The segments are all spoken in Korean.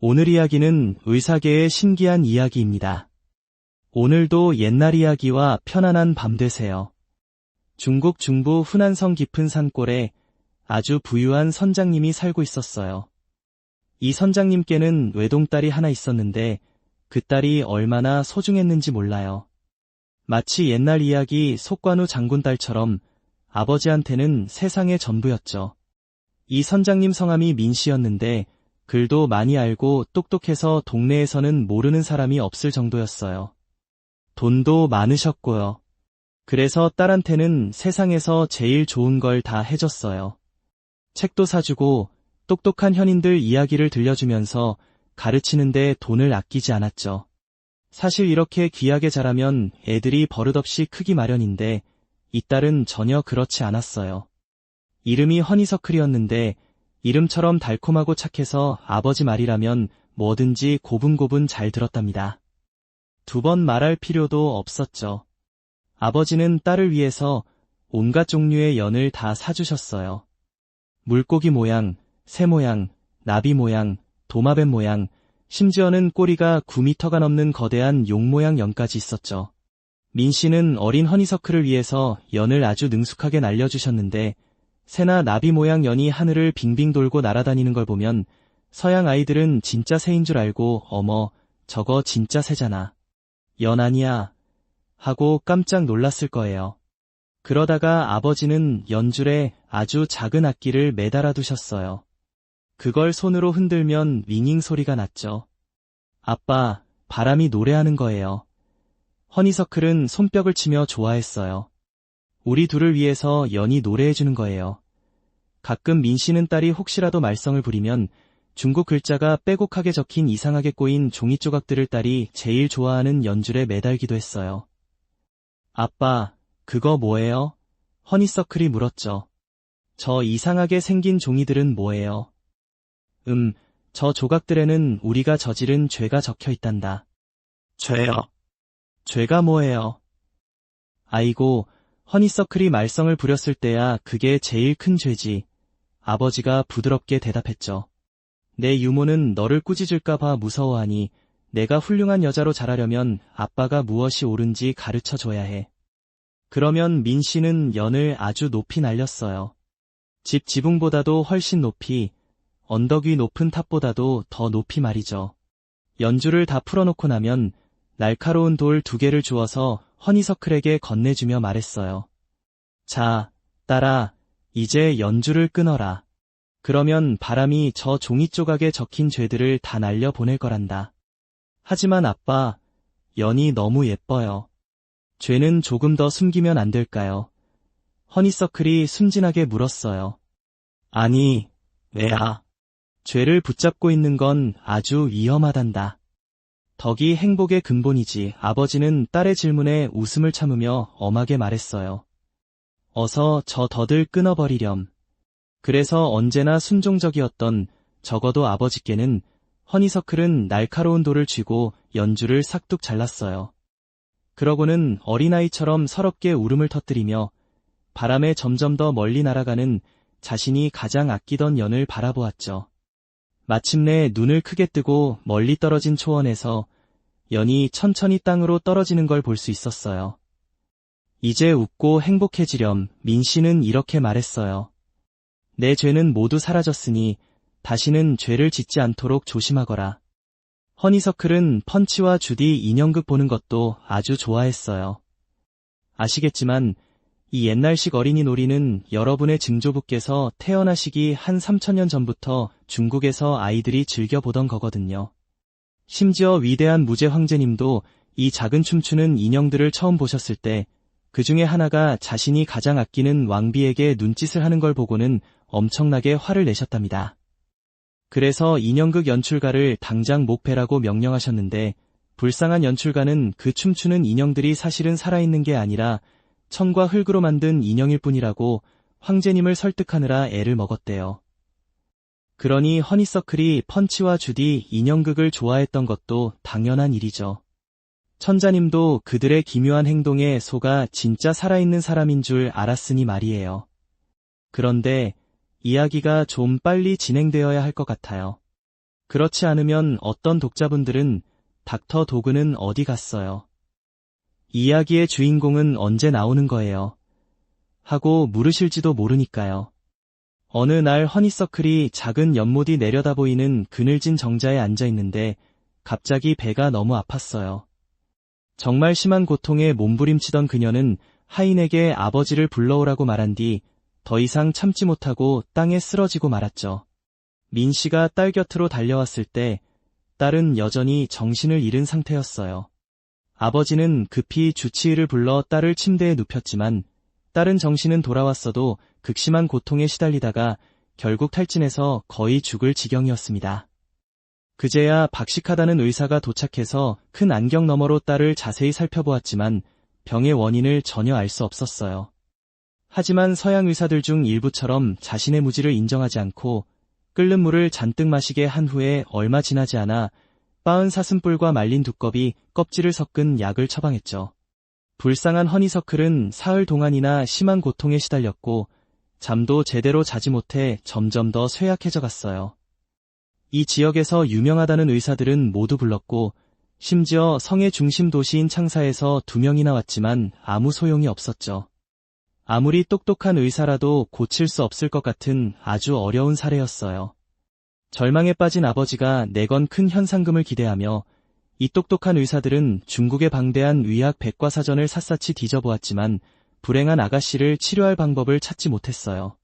오늘 이야기는 의사계의 신기한 이야기입니다. 오늘도 옛날 이야기와 편안한 밤 되세요. 중국 중부 후난성 깊은 산골에 아주 부유한 선장님이 살고 있었어요. 이 선장님께는 외동딸이 하나 있었는데 그 딸이 얼마나 소중했는지 몰라요. 마치 옛날 이야기 속관우 장군 딸처럼 아버지한테는 세상의 전부였죠. 이 선장님 성함이 민씨였는데 글도 많이 알고 똑똑해서 동네에서는 모르는 사람이 없을 정도였어요. 돈도 많으셨고요. 그래서 딸한테는 세상에서 제일 좋은 걸 다 해줬어요. 책도 사주고 똑똑한 현인들 이야기를 들려주면서 가르치는데 돈을 아끼지 않았죠. 사실 이렇게 귀하게 자라면 애들이 버릇없이 크기 마련인데 이 딸은 전혀 그렇지 않았어요. 이름이 허니서클이었는데 이름처럼 달콤하고 착해서 아버지 말이라면 뭐든지 고분고분 잘 들었답니다. 두 번 말할 필요도 없었죠. 아버지는 딸을 위해서 온갖 종류의 연을 다 사주셨어요. 물고기 모양, 새 모양, 나비 모양, 도마뱀 모양, 심지어는 꼬리가 9미터가 넘는 거대한 용 모양 연까지 있었죠. 민 씨는 어린 허니서클을 위해서 연을 아주 능숙하게 날려주셨는데 새나 나비 모양 연이 하늘을 빙빙 돌고 날아다니는 걸 보면 서양 아이들은 진짜 새인 줄 알고 어머 저거 진짜 새잖아. 연 아니야. 하고 깜짝 놀랐을 거예요. 그러다가 아버지는 연줄에 아주 작은 악기를 매달아 두셨어요. 그걸 손으로 흔들면 윙잉 소리가 났죠. 아빠, 바람이 노래하는 거예요. 허니서클은 손뼉을 치며 좋아했어요. 우리 둘을 위해서 연이 노래해주는 거예요. 가끔 민 씨는 딸이 혹시라도 말썽을 부리면 중국 글자가 빼곡하게 적힌 이상하게 꼬인 종이 조각들을 딸이 제일 좋아하는 연줄에 매달기도 했어요. 아빠, 그거 뭐예요? 허니서클이 물었죠. 저 이상하게 생긴 종이들은 뭐예요? 음, 저 조각들에는 우리가 저지른 죄가 적혀 있단다. 죄요. 죄가 뭐예요? 아이고, 허니서클이 말썽을 부렸을 때야 그게 제일 큰 죄지. 아버지가 부드럽게 대답했죠. 내 유모는 너를 꾸짖을까봐 무서워하니 내가 훌륭한 여자로 자라려면 아빠가 무엇이 옳은지 가르쳐 줘야 해. 그러면 민 씨는 연을 아주 높이 날렸어요. 집 지붕보다도 훨씬 높이, 언덕 위 높은 탑보다도 더 높이 말이죠. 연주를 다 풀어놓고 나면 날카로운 돌 두 개를 주어서 허니서클에게 건네주며 말했어요. 자, 딸아, 이제 연주를 끊어라. 그러면 바람이 저 종이 조각에 적힌 죄들을 다 날려 보낼 거란다. 하지만 아빠, 연이 너무 예뻐요. 죄는 조금 더 숨기면 안 될까요? 허니서클이 순진하게 물었어요. 아니, 왜야? 죄를 붙잡고 있는 건 아주 위험하단다. 덕이 행복의 근본이지 아버지는 딸의 질문에 웃음을 참으며 엄하게 말했어요. 어서 저 덫을 끊어버리렴. 그래서 언제나 순종적이었던 적어도 아버지께는 허니서클은 날카로운 돌을 쥐고 연주를 싹둑 잘랐어요. 그러고는 어린아이처럼 서럽게 울음을 터뜨리며 바람에 점점 더 멀리 날아가는 자신이 가장 아끼던 연을 바라보았죠. 마침내 눈을 크게 뜨고 멀리 떨어진 초원에서 연이 천천히 땅으로 떨어지는 걸 볼 수 있었어요. 이제 웃고 행복해지렴 민 씨는 이렇게 말했어요. 내 죄는 모두 사라졌으니 다시는 죄를 짓지 않도록 조심하거라. 허니서클은 펀치와 주디 인형극 보는 것도 아주 좋아했어요. 아시겠지만 이 옛날식 어린이 놀이는 여러분의 증조부께서 태어나시기 한 3천년 전부터 중국에서 아이들이 즐겨보던 거거든요. 심지어 위대한 무제 황제님도 이 작은 춤추는 인형들을 처음 보셨을 때 그 중에 하나가 자신이 가장 아끼는 왕비에게 눈짓을 하는 걸 보고는 엄청나게 화를 내셨답니다. 그래서 인형극 연출가를 당장 목패라고 명령하셨는데 불쌍한 연출가는 그 춤추는 인형들이 사실은 살아있는 게 아니라 천과 흙으로 만든 인형일 뿐이라고 황제님을 설득하느라 애를 먹었대요. 그러니 허니서클이 펀치와 주디 인형극을 좋아했던 것도 당연한 일이죠. 천자님도 그들의 기묘한 행동에 소가 진짜 살아있는 사람인 줄 알았으니 말이에요. 그런데 이야기가 좀 빨리 진행되어야 할 것 같아요. 그렇지 않으면 어떤 독자분들은 닥터 도그는 어디 갔어요? 이야기의 주인공은 언제 나오는 거예요? 하고 물으실지도 모르니까요. 어느 날 허니서클이 작은 연못이 내려다 보이는 그늘진 정자에 앉아 있는데 갑자기 배가 너무 아팠어요. 정말 심한 고통에 몸부림치던 그녀는 하인에게 아버지를 불러오라고 말한 뒤 더 이상 참지 못하고 땅에 쓰러지고 말았죠. 민 씨가 딸 곁으로 달려왔을 때 딸은 여전히 정신을 잃은 상태였어요. 아버지는 급히 주치의를 불러 딸을 침대에 눕혔지만 딸은 정신은 돌아왔어도 극심한 고통에 시달리다가 결국 탈진해서 거의 죽을 지경이었습니다. 그제야 박식하다는 의사가 도착해서 큰 안경 너머로 딸을 자세히 살펴보았지만 병의 원인을 전혀 알 수 없었어요. 하지만 서양 의사들 중 일부처럼 자신의 무지를 인정하지 않고 끓는 물을 잔뜩 마시게 한 후에 얼마 지나지 않아 빻은 사슴뿔과 말린 두꺼비, 껍질을 섞은 약을 처방했죠. 불쌍한 허니서클은 사흘 동안이나 심한 고통에 시달렸고 잠도 제대로 자지 못해 점점 더 쇠약해져 갔어요. 이 지역에서 유명하다는 의사들은 모두 불렀고 심지어 성의 중심 도시인 창사에서 두 명이나 왔지만 아무 소용이 없었죠. 아무리 똑똑한 의사라도 고칠 수 없을 것 같은 아주 어려운 사례였어요. 절망에 빠진 아버지가 내건 큰 현상금을 기대하며 이 똑똑한 의사들은 중국의 방대한 의학 백과사전을 샅샅이 뒤져보았지만 불행한 아가씨를 치료할 방법을 찾지 못했어요.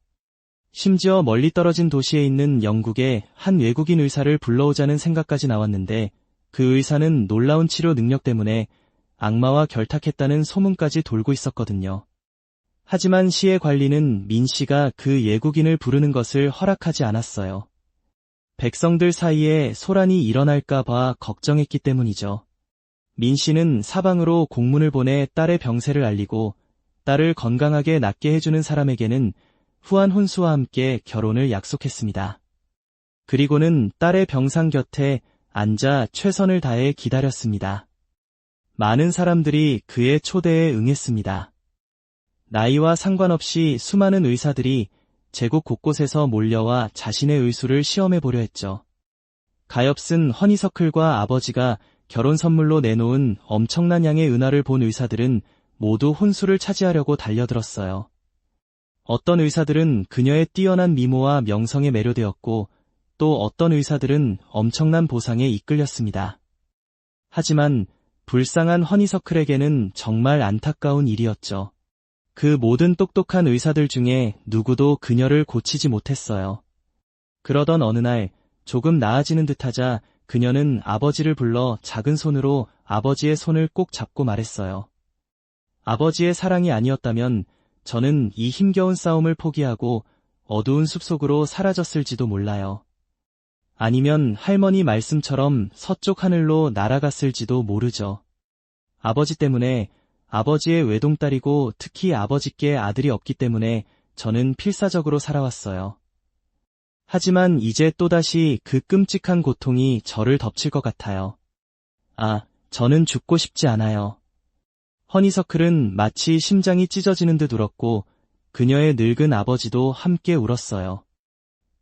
심지어 멀리 떨어진 도시에 있는 영국의 한 외국인 의사를 불러오자는 생각까지 나왔는데 그 의사는 놀라운 치료 능력 때문에 악마와 결탁했다는 소문까지 돌고 있었거든요. 하지만 시의 관리는 민 씨가 그 예국인을 부르는 것을 허락하지 않았어요. 백성들 사이에 소란이 일어날까 봐 걱정했기 때문이죠. 민 씨는 사방으로 공문을 보내 딸의 병세를 알리고 딸을 건강하게 낫게 해주는 사람에게는 후한 혼수와 함께 결혼을 약속했습니다. 그리고는 딸의 병상 곁에 앉아 최선을 다해 기다렸습니다. 많은 사람들이 그의 초대에 응했습니다. 나이와 상관없이 수많은 의사들이 제국 곳곳에서 몰려와 자신의 의술을 시험해 보려 했죠. 가엾은 허니서클과 아버지가 결혼 선물로 내놓은 엄청난 양의 은하를 본 의사들은 모두 혼수를 차지하려고 달려들었어요. 어떤 의사들은 그녀의 뛰어난 미모와 명성에 매료되었고 또 어떤 의사들은 엄청난 보상에 이끌렸습니다. 하지만 불쌍한 허니서클에게는 정말 안타까운 일이었죠. 그 모든 똑똑한 의사들 중에 누구도 그녀를 고치지 못했어요. 그러던 어느 날 조금 나아지는 듯하자 그녀는 아버지를 불러 작은 손으로 아버지의 손을 꼭 잡고 말했어요. 아버지의 사랑이 아니었다면 저는 이 힘겨운 싸움을 포기하고 어두운 숲속으로 사라졌을지도 몰라요. 아니면 할머니 말씀처럼 서쪽 하늘로 날아갔을지도 모르죠. 아버지 때문에 아버지의 외동딸이고 특히 아버지께 아들이 없기 때문에 저는 필사적으로 살아왔어요. 하지만 이제 또다시 그 끔찍한 고통이 저를 덮칠 것 같아요. 아, 저는 죽고 싶지 않아요. 허니서클은 마치 심장이 찢어지는 듯 울었고 그녀의 늙은 아버지도 함께 울었어요.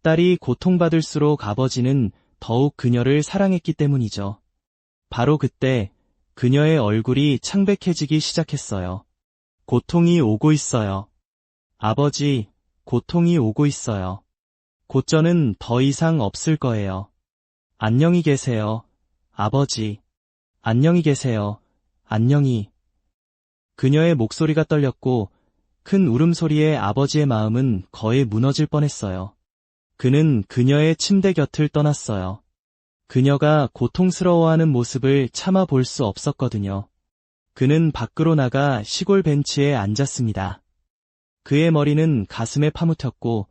딸이 고통받을수록 아버지는 더욱 그녀를 사랑했기 때문이죠. 바로 그때 그녀의 얼굴이 창백해지기 시작했어요. 고통이 오고 있어요. 아버지, 고통이 오고 있어요. 고전은 더 이상 없을 거예요. 안녕히 계세요. 아버지. 안녕히 계세요. 안녕히. 그녀의 목소리가 떨렸고 큰 울음소리에 아버지의 마음은 거의 무너질 뻔했어요. 그는 그녀의 침대 곁을 떠났어요. 그녀가 고통스러워하는 모습을 참아 볼 수 없었거든요. 그는 밖으로 나가 시골 벤치에 앉았습니다. 그의 머리는 가슴에 파묻혔고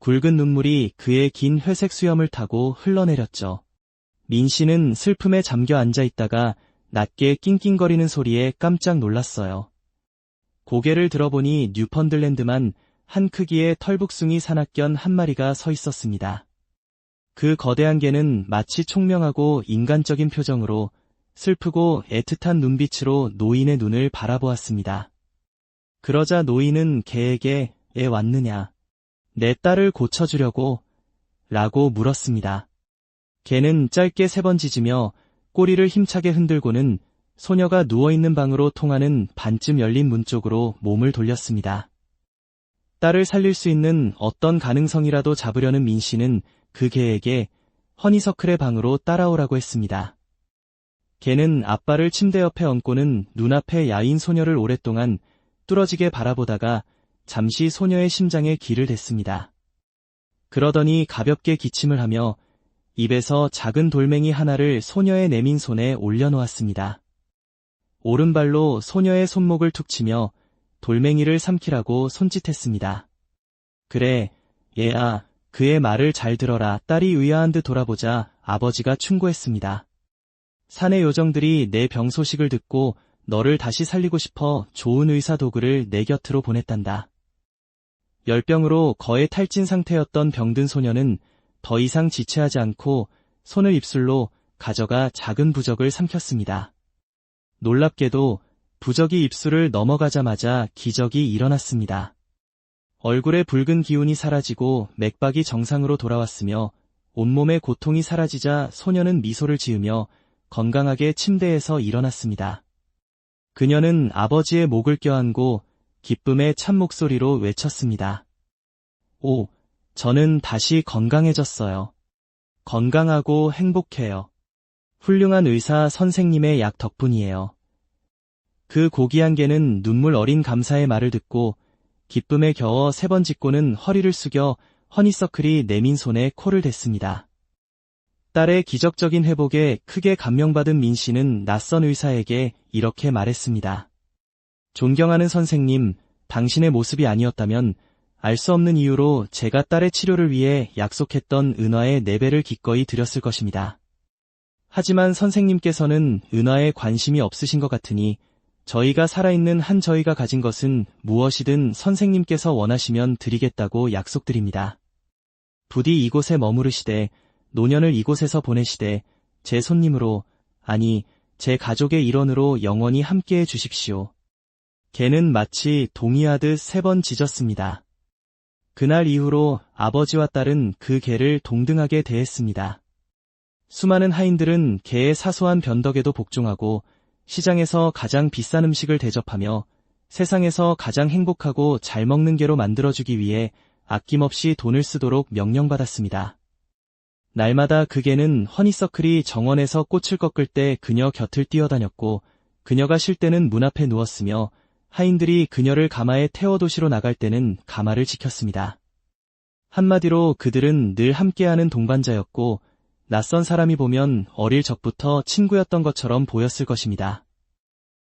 굵은 눈물이 그의 긴 회색 수염을 타고 흘러내렸죠. 민 씨는 슬픔에 잠겨 앉아 있다가 낮게 낑낑거리는 소리에 깜짝 놀랐어요. 고개를 들어보니 뉴펀들랜드만 한 크기의 털북숭이 산악견 한 마리가 서 있었습니다. 그 거대한 개는 마치 총명하고 인간적인 표정으로 슬프고 애틋한 눈빛으로 노인의 눈을 바라보았습니다. 그러자 노인은 개에게 애 왔느냐, 내 딸을 고쳐주려고, 라고 물었습니다. 개는 짧게 세 번 짖으며 꼬리를 힘차게 흔들고는 소녀가 누워있는 방으로 통하는 반쯤 열린 문 쪽으로 몸을 돌렸습니다. 딸을 살릴 수 있는 어떤 가능성이라도 잡으려는 민 씨는 그 개에게 허니서클의 방으로 따라오라고 했습니다. 개는 아빠를 침대 옆에 얹고는 눈앞에 야인 소녀를 오랫동안 뚫어지게 바라보다가 잠시 소녀의 심장에 귀를 댔습니다. 그러더니 가볍게 기침을 하며 입에서 작은 돌멩이 하나를 소녀의 내민 손에 올려놓았습니다. 오른발로 소녀의 손목을 툭 치며 돌멩이를 삼키라고 손짓했습니다. 그래, 얘야, 그의 말을 잘 들어라 딸이 의아한 듯 돌아보자 아버지가 충고했습니다. 사내 요정들이 내 병 소식을 듣고 너를 다시 살리고 싶어 좋은 의사 도구를 내 곁으로 보냈단다. 열병으로 거의 탈진 상태였던 병든 소녀는 더 이상 지체하지 않고 손을 입술로 가져가 작은 부적을 삼켰습니다. 놀랍게도 부적이 입술을 넘어가자마자 기적이 일어났습니다. 얼굴의 붉은 기운이 사라지고 맥박이 정상으로 돌아왔으며 온몸의 고통이 사라지자 소녀는 미소를 지으며 건강하게 침대에서 일어났습니다. 그녀는 아버지의 목을 껴안고 기쁨의 참 목소리로 외쳤습니다. 오, 저는 다시 건강해졌어요. 건강하고 행복해요. 훌륭한 의사 선생님의 약 덕분이에요. 그 고귀한 개는 눈물 어린 감사의 말을 듣고 기쁨에 겨워 세번 짖고는 허리를 숙여 허니서클이 내민 손에 코를 댔습니다. 딸의 기적적인 회복에 크게 감명받은 민 씨는 낯선 의사에게 이렇게 말했습니다. 존경하는 선생님, 당신의 모습이 아니었다면 알 수 없는 이유로 제가 딸의 치료를 위해 약속했던 은화의 4배를 기꺼이 드렸을 것입니다. 하지만 선생님께서는 은화에 관심이 없으신 것 같으니 저희가 살아있는 한 저희가 가진 것은 무엇이든 선생님께서 원하시면 드리겠다고 약속드립니다. 부디 이곳에 머무르시되 노년을 이곳에서 보내시되 제 손님으로 아니 제 가족의 일원으로 영원히 함께해 주십시오. 개는 마치 동의하듯 세 번 짖었습니다. 그날 이후로 아버지와 딸은 그 개를 동등하게 대했습니다. 수많은 하인들은 개의 사소한 변덕에도 복종하고 시장에서 가장 비싼 음식을 대접하며 세상에서 가장 행복하고 잘 먹는 개로 만들어주기 위해 아낌없이 돈을 쓰도록 명령받았습니다. 날마다 그 개는 허니서클이 정원에서 꽃을 꺾을 때 그녀 곁을 뛰어다녔고 그녀가 쉴 때는 문 앞에 누웠으며 하인들이 그녀를 가마에 태워 도시로 나갈 때는 가마를 지켰습니다. 한마디로 그들은 늘 함께하는 동반자였고 낯선 사람이 보면 어릴 적부터 친구였던 것처럼 보였을 것입니다.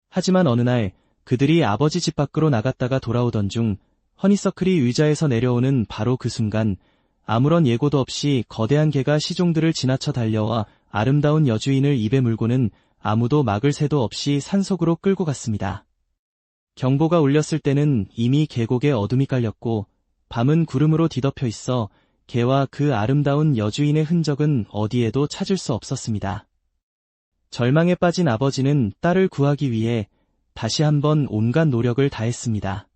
하지만 어느 날 그들이 아버지 집 밖으로 나갔다가 돌아오던 중 허니서클이 의자에서 내려오는 바로 그 순간 아무런 예고도 없이 거대한 개가 시종들을 지나쳐 달려와 아름다운 여주인을 입에 물고는 아무도 막을 새도 없이 산속으로 끌고 갔습니다. 경보가 울렸을 때는 이미 계곡에 어둠이 깔렸고 밤은 구름으로 뒤덮여 있어 개와 그 아름다운 여주인의 흔적은 어디에도 찾을 수 없었습니다. 절망에 빠진 아버지는 딸을 구하기 위해 다시 한번 온갖 노력을 다했습니다.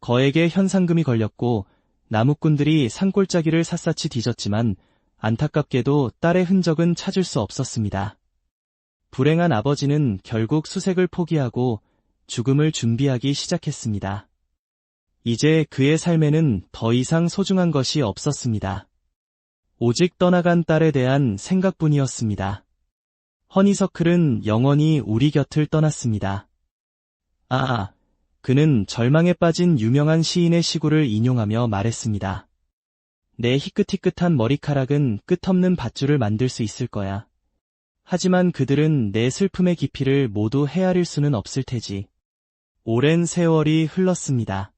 거액의 현상금이 걸렸고 나무꾼들이 산골짜기를 샅샅이 뒤졌지만 안타깝게도 딸의 흔적은 찾을 수 없었습니다. 불행한 아버지는 결국 수색을 포기하고 죽음을 준비하기 시작했습니다. 이제 그의 삶에는 더 이상 소중한 것이 없었습니다. 오직 떠나간 딸에 대한 생각뿐이었습니다. 허니서클은 영원히 우리 곁을 떠났습니다. 아, 그는 절망에 빠진 유명한 시인의 시구를 인용하며 말했습니다. 내 희끗희끗한 머리카락은 끝없는 밧줄을 만들 수 있을 거야. 하지만 그들은 내 슬픔의 깊이를 모두 헤아릴 수는 없을 테지. 오랜 세월이 흘렀습니다.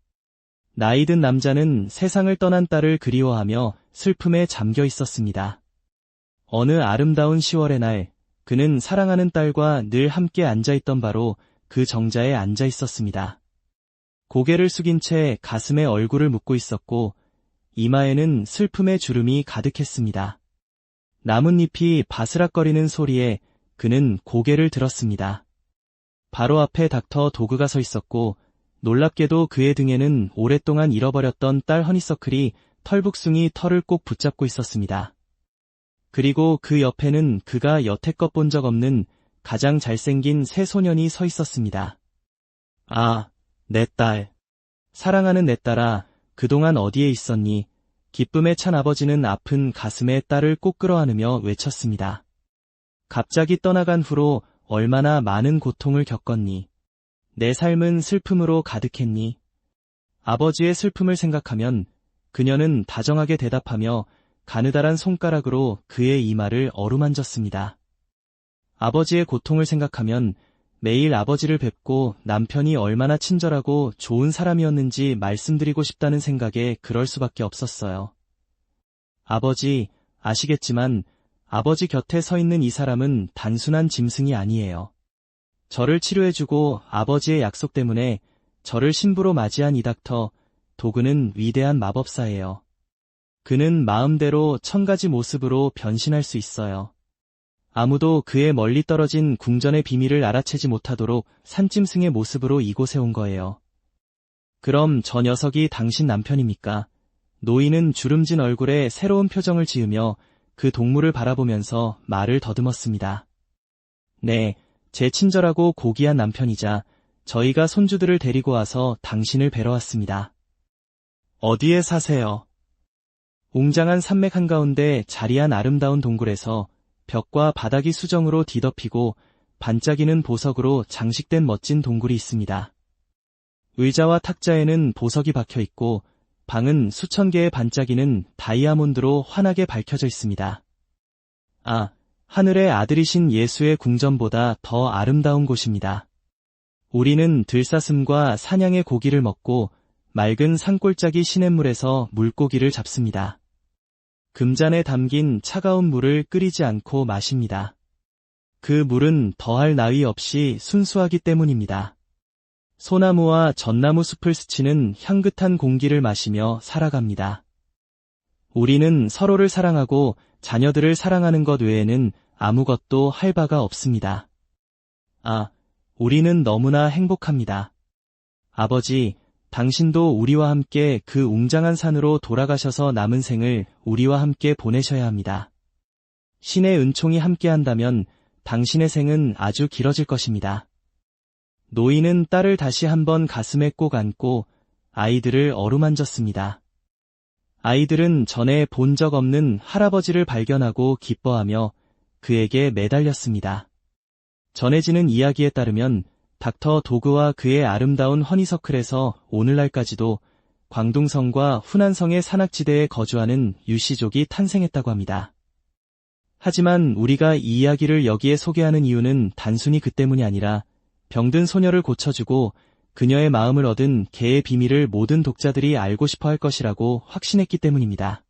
나이든 남자는 세상을 떠난 딸을 그리워하며 슬픔에 잠겨 있었습니다. 어느 아름다운 10월의 날, 그는 사랑하는 딸과 늘 함께 앉아있던 바로 그 정자에 앉아 있었습니다. 고개를 숙인 채 가슴에 얼굴을 묻고 있었고, 이마에는 슬픔의 주름이 가득했습니다. 나뭇잎이 바스락거리는 소리에 그는 고개를 들었습니다. 바로 앞에 닥터 도그가 서 있었고, 놀랍게도 그의 등에는 오랫동안 잃어버렸던 딸 허니서클이 털북숭이 털을 꼭 붙잡고 있었습니다. 그리고 그 옆에는 그가 여태껏 본 적 없는 가장 잘생긴 새 소년이 서 있었습니다. 아, 내 딸. 사랑하는 내 딸아, 그동안 어디에 있었니? 기쁨에 찬 아버지는 아픈 가슴에 딸을 꼭 끌어안으며 외쳤습니다. 갑자기 떠나간 후로 얼마나 많은 고통을 겪었니? 내 삶은 슬픔으로 가득했니? 아버지의 슬픔을 생각하면 그녀는 다정하게 대답하며 가느다란 손가락으로 그의 이마를 어루만졌습니다. 아버지의 고통을 생각하면 매일 아버지를 뵙고 남편이 얼마나 친절하고 좋은 사람이었는지 말씀드리고 싶다는 생각에 그럴 수밖에 없었어요. 아버지, 아시겠지만 아버지 곁에 서 있는 이 사람은 단순한 짐승이 아니에요. 저를 치료해주고 아버지의 약속 때문에 저를 신부로 맞이한 이 닥터, 도그는 위대한 마법사예요. 그는 마음대로 천 가지 모습으로 변신할 수 있어요. 아무도 그의 멀리 떨어진 궁전의 비밀을 알아채지 못하도록 산짐승의 모습으로 이곳에 온 거예요. 그럼 저 녀석이 당신 남편입니까? 노인은 주름진 얼굴에 새로운 표정을 지으며 그 동물을 바라보면서 말을 더듬었습니다. 네, 제 친절하고 고귀한 남편이자 저희가 손주들을 데리고 와서 당신을 뵈러 왔습니다. 어디에 사세요? 웅장한 산맥 한가운데 자리한 아름다운 동굴에서 벽과 바닥이 수정으로 뒤덮이고 반짝이는 보석으로 장식된 멋진 동굴이 있습니다. 의자와 탁자에는 보석이 박혀 있고 방은 수천 개의 반짝이는 다이아몬드로 환하게 밝혀져 있습니다. 아, 하늘의 아들이신 예수의 궁전보다 더 아름다운 곳입니다. 우리는 들사슴과 사냥의 고기를 먹고 맑은 산골짜기 시냇물에서 물고기를 잡습니다. 금잔에 담긴 차가운 물을 끓이지 않고 마십니다. 그 물은 더할 나위 없이 순수하기 때문입니다. 소나무와 전나무 숲을 스치는 향긋한 공기를 마시며 살아갑니다. 우리는 서로를 사랑하고 자녀들을 사랑하는 것 외에는 아무것도 할 바가 없습니다. 아, 우리는 너무나 행복합니다. 아버지, 당신도 우리와 함께 그 웅장한 산으로 돌아가셔서 남은 생을 우리와 함께 보내셔야 합니다. 신의 은총이 함께한다면 당신의 생은 아주 길어질 것입니다. 노인은 딸을 다시 한번 가슴에 꼭 안고 아이들을 어루만졌습니다. 아이들은 전에 본 적 없는 할아버지를 발견하고 기뻐하며 그에게 매달렸습니다. 전해지는 이야기에 따르면 닥터 도그와 그의 아름다운 허니서클에서 오늘날까지도 광둥성과 후난성의 산악지대에 거주하는 유씨족이 탄생했다고 합니다. 하지만 우리가 이 이야기를 여기에 소개하는 이유는 단순히 그 때문이 아니라 병든 소녀를 고쳐주고 그녀의 마음을 얻은 개의 비밀을 모든 독자들이 알고 싶어 할 것이라고 확신했기 때문입니다.